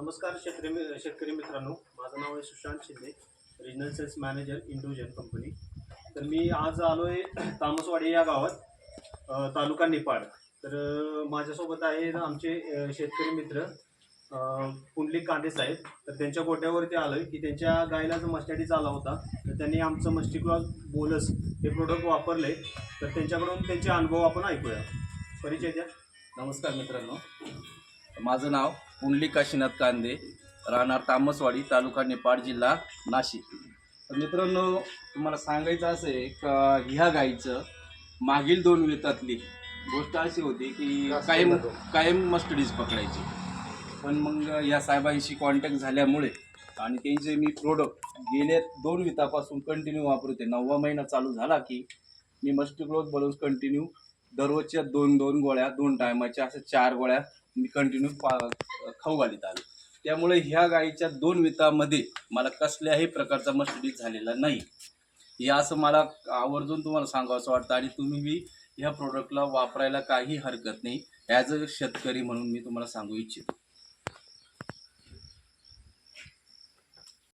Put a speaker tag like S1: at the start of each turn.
S1: नमस्कार शेतकरी मि- शेतकरी मित्रांनो. माझं नाव आहे Sushant Shinde regional sales manager Indogen company तर मी आज आलो आहे तामसवाडी या गावात तालुका निपाड तर माझ्यासोबत आहे आमचे शेतकरी मित्र पुंडलिक कांदे साहेब. तर त्यांच्या गोट्यावरती आलो आहे की त्यांच्या गायला जो मस्टॅडीज आला होता तर त्यांनी आमचं मस्टिक्लॉज बोलस हे प्रोडक्ट वापरले तर त्यांच्याकडून त्यांचे अनुभव आपण ऐकूया. परिचय द्या.
S2: नमस्कार मित्रांनो. माझं नाव पुंडलिक काशीनाथ कांदे राहणार तामसवाडी तालुका निपाड जिल्हा नाशिक. तर मित्रांनो तुम्हाला सांगायचं असं आहे का ह्या गाईचं मागील दोन वेतातली गोष्ट अशी होती की कायम कायम मस्टडीज पकडायची. पण मग या साहेबांशी कॉन्टॅक्ट झाल्यामुळे आणि त्यांचे मी प्रोडक्ट गेल्या दोन वितापासून कंटिन्यू वापरते नववा महिना चालू झाला की मी मस्टी ग्रोथ बलून्स कंटिन्यू दररोजच्या दोन दोन गोळ्या दोन टायमाच्या अशा चार गोळ्या मी कंटिन्यू पा खाऊ घालीत आलो त्यामुळे ह्या गाईच्या दोन वितामध्ये मला कसल्याही प्रकारचा मस्टडीज झालेला नाही. हे असं मला आवर्जून तुम्हाला सांगावं वाटतं आणि तुम्ही बी ह्या प्रोडक्टला वापरायला काही हरकत नाही. ॲज अ शेतकरी म्हणून मी तुम्हाला सांगू इच्छितो.